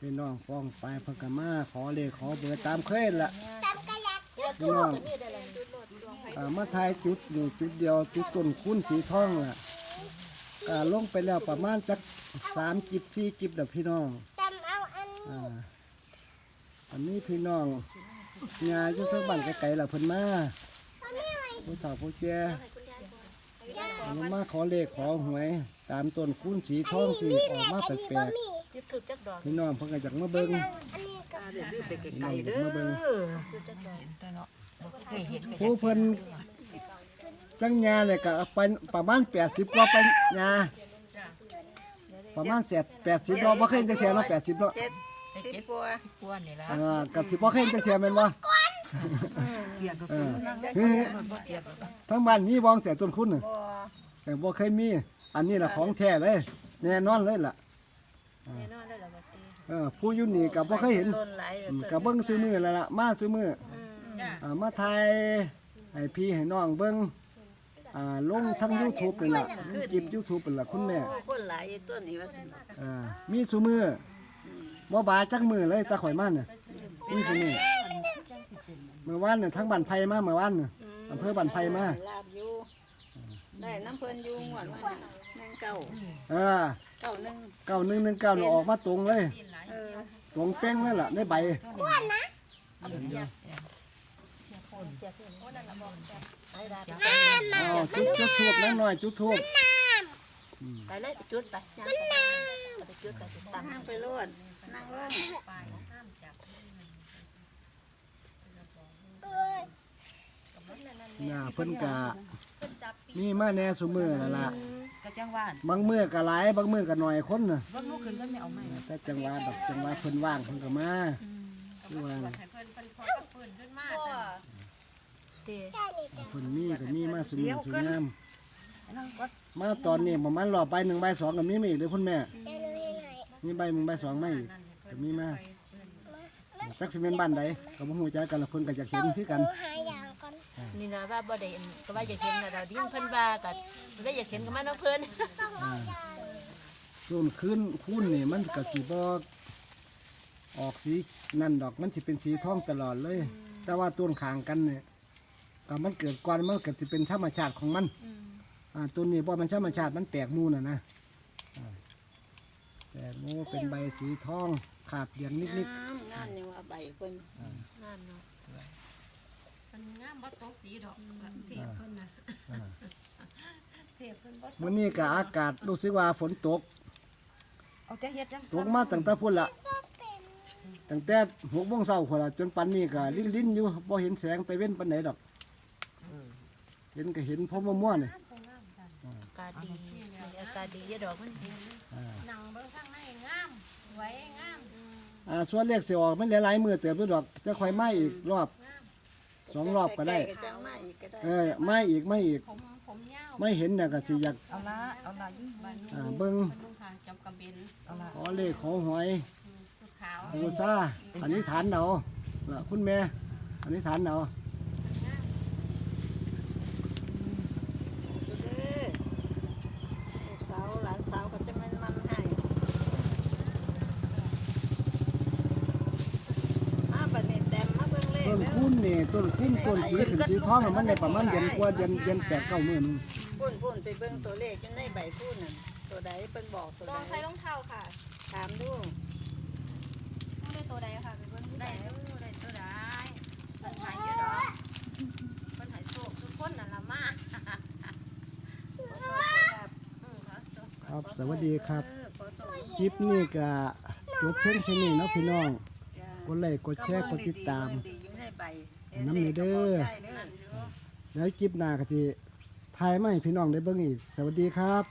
พี่น้องฟ้องไปเพิ่นก็มาขอเลขขอเบอร์ตามเคยละจำกระยักพี่น้องอ่ามาทายจุดอยู่จุดเดียวจุดต้นคุ้นสีทองล่ะก็ลงไปแล้วประมาณจักสามกิบสี่กิบเด้อพี่น้องจำเอาอันอ่าอันนี้พี่น้องงาอยู่ทางบ้านไกลๆล่ะเพิ่นมาผู้เฒ่าผู้แก่เพิ่นมาขอเลขขอหวย ตามต้นคุ้นสีทองที่ออกมาแปลกมี จุดถูกจักดอกๆพี่น้องเพิ่นก็อยากมาเบิ่งอันนี้ก็เดี๋ยวไปพี่ไกน้ลองๆอยากเด้อมาเบิ่งจุดจักดอกเคยเห็นผู้เพิ่นจังยาเลยก็ไปประมาณ80กว่าไปยาประมาณแสแปดสิบเนาะบ่เคยเห็นจักเที่ยเนาะ80เนาะเจ็ดสิบกว่าพวนนี่ละอ่ากับสิบ่เคยเห็นจักเที่ยแม่นบ่เกียกก็เอคืออนั่งจักเกียกก็ทั้งบ้านมีบ้องเสียต้นคุณน่ะบ่เออบ่เคยมี อันนี้ล่ะของแท้เลย แน่นอนเลยล่ะ แน่นอนได้แล้วบัดนี้เออผู้อยู่นี่ก็บ่เคยเห็นล้นไหลอืมก็เบิ่งซื้อมือแล้วล่ะมาซื้อมืออ่ามาถ่ายให้พี่ให้น้องเบิ่งอ่าลงทั้ง YouTube นี่ล่ะจิบ YouTube เป็นล่ะคุณแม่ คนหลายต้นนี้ว่าสิอ่ามีซุมือบ่บาจักมือเลยตาข่อยมันน่ะมีซุมือเมื่อวานน่ะทั้งบ้านไผมาเมื่อวานน่ะอำเภอบ้านไผมาลาบอยู่ได้น้ำเพิ่นอยู่หวดว่าแมง เก่าเออเก่าหนึง9119น่ะออกมาตรงเลย เออตรงเป้งเลยล่ะได้ใบอ้วนนะอ๋อจุดจุดทูบน้อยๆจุดทูบไปเลยจุดไปย่างไปจุดไปตั้งห้างไปโลดนั่งลงน่าเพิ่นกะมีมาแน่ซุมือนั่นล่ะ ก็จังหวานบางมื้อก็หลายบางมื้อก็น้อยคนน่ะว่าลูกขึ้นก็ไม่เอาไม้แต่จังหวะดอกจังหวะเพิ่นว่างเพิ่นก็มาคือว่าเด้เพิ่นมีก็มีมาซุมือซุงามนั่งกดมาตอนนี้ประมาณรอบใบหนึ่งใบสองก็มีมาอีกเด้อคุณแม่เดี๋ยวหนูยังไงมีใบหนึ่งใบสองมาอีกก็มีมาจักสิเป็นบ้านใดก็บ่ฮู้จักกันละเพิ่นก็อยากเห็นคือกันหนูหาอย่างก่อ นนี่นะว่าบ่ได้อันก็ว่าอยากเห็นน่ะเราดิ้งเพิ่นว่าก็ได้อยากเห็นก็มาน้องเพิ่นต้องหาอย่างส่วนคืนคูนนี่มันก็สิบ่ออกสีนั่นดอกมันสิเป็นสีทองตลอดเลย แต่ว่าต้นขางกันเนี่ยก็มันเกิดก่อนมันก็สิเป็นธรรมชาติของมันอ่าต้นนี้บ่มันธรรมชาติมันแตกหมูน่ะนะอ่าแตกหมูเป็นใบสีทองขาดเหลืองนิดงามงามนี่ว่าใบเพิ่นๆอ่า มันงามบ่ตกสีดอกเทพเพิ่นน่ะอ่าเทพเพิ่นบ่มื้อนี้ก็อากาศรู้สึกว่าฝนตกเอาจะเฮ็ดจังตกมาตั้งแต่พุ่นละตั้งแต่หกโมงเช้าพุ่นละจนปันนี้ก็ลิ้นลิ้นๆอยู่บ่เห็นแสงตะเว้นปานไหนดอกเห็นก็เห็นพอมั่วๆนี่อากาศดีอากาศดีเยอะดอกมันดีหนังเบิ่งข้างในงามสวยงามอ่าส่วนเลขสิออกมันหลายๆมือเติบอยู่ดอกจะค่อยมาอีกรอบ สองรอบก็ได้ใล้ๆจังมาอีกก็ได้ เออมาอีกมาอีก ผมผมยาวไม่เห็นน่ะก็สิอยากเอาละเอาละยิ่งบัดนี้อ่าเบิ่งเพิ่นลงทางจำกระเบนเอาละขอเลขขอหวยสุดขาว บูชาอันนี้ฐานเอาล่ะคุณแม่อันนี้ฐานเอา เด้อลูกสาวหลานสาวก็จะแม่นมันให้มาบัดนี้แต้มมาเบิ่งเลข ต้ นี่ต้นคุ้นต้นสีขึ้นสีทองน่ะมันได้ประมาณเดือนกว่าเดือนเดือนแปดเก้ามื้อนึงพุ่นพุ่นไปเบิ่งตัวเลขจนได้ใบพุ่นน่ะตัวใดเพิ่นบอกตัวลองใช้รองเท้าค่ะถามดูต้องได้ตัวใดค่ะเป็นเบิ้งได้ได้ดูได้ตัวใดเพิ่นหายอยู่ดอกเพิ่นหายโชคทุกคนนั่นล่ะมาขอโชคขอลาบอือค่ะตัวครับ สวัสดีครับ เออขอโชคคลิปนี้ก็จบเพียงแค่นี้เนาะพี่น้อง จ้ะกดไลค์กดแชร์กดติดตาม ดีอยู่ในใบ น้ำนี่เด้อได้เด้อแล้วคลิปหน้าก็สิถ่ายมาให้พี่น้องได้เบิ่งอีก สวัสดีครับ